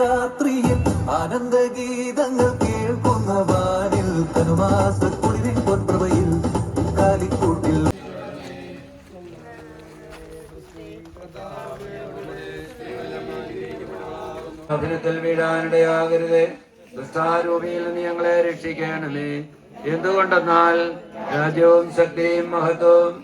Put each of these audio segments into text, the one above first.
രാത്രിയിൽ ആനന്ദഗീതങ്ങൾ കേൾക്കുന്ന വാനിൽ കനുമാസ കുളിരിൻ പൊൻപ്രഭയിൽ കാലിക്കൂട്ടിൽ. അഭിനത്തിൽ വീഴാനിടയാകരുത് ദുഷ്ടാരൂപിയിൽ നിന്ന് ഞങ്ങളെ രക്ഷിക്കണമേ. എന്തുകൊണ്ടെന്നാൽ രാജ്യവും ശക്തിയും മഹത്വവും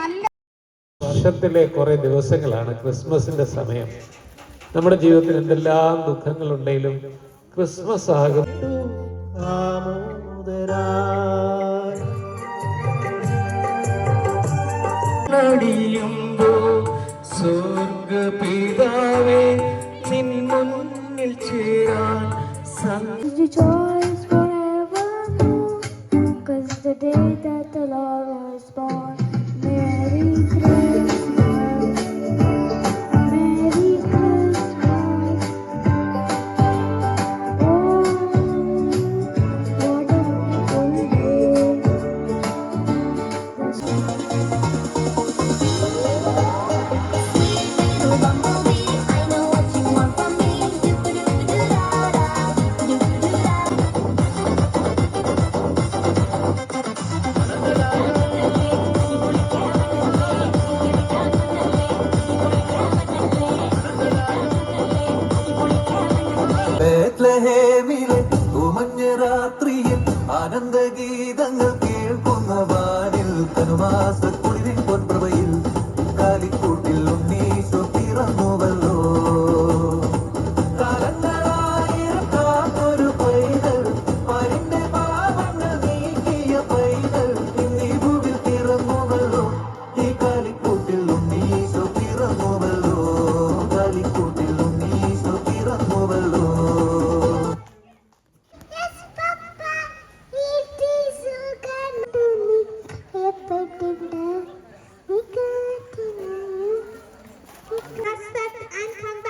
നല്ല വർഷത്തിലെ കുറേ ദിവസങ്ങളാണ് ക്രിസ്മസിന്റെ സമയം. നമ്മുടെ ജീവിതത്തിൽ എന്തെല്ലാം ദുഃഖങ്ങളുണ്ടെങ്കിലും ക്രിസ്മസ് ആകും. സ്വർഗപിതാവേ നിൻ മുന്നിൽ ചേരാൻ rejoice forevermore, cause the day that the Lord was born. thank you. ബേത്ലഹേമിലെ ഉമഞ്ഞ രാത്രിയിൽ ആനന്ദഗീതങ്ങൾ കേൾക്കുന്ന വാനിൽ കനുമാസ കുളിരിൻ പൊൻപ്രഭയിൽ കാലിക്കൂട്ടിൽ ഉണ്ണീശോ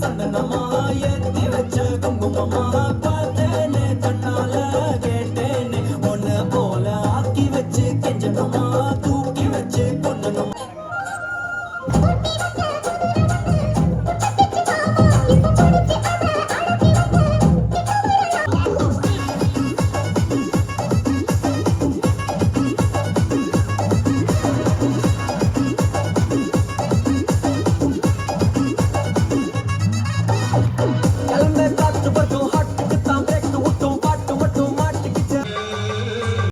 சந்தனமாய வச்ச குங்குமமா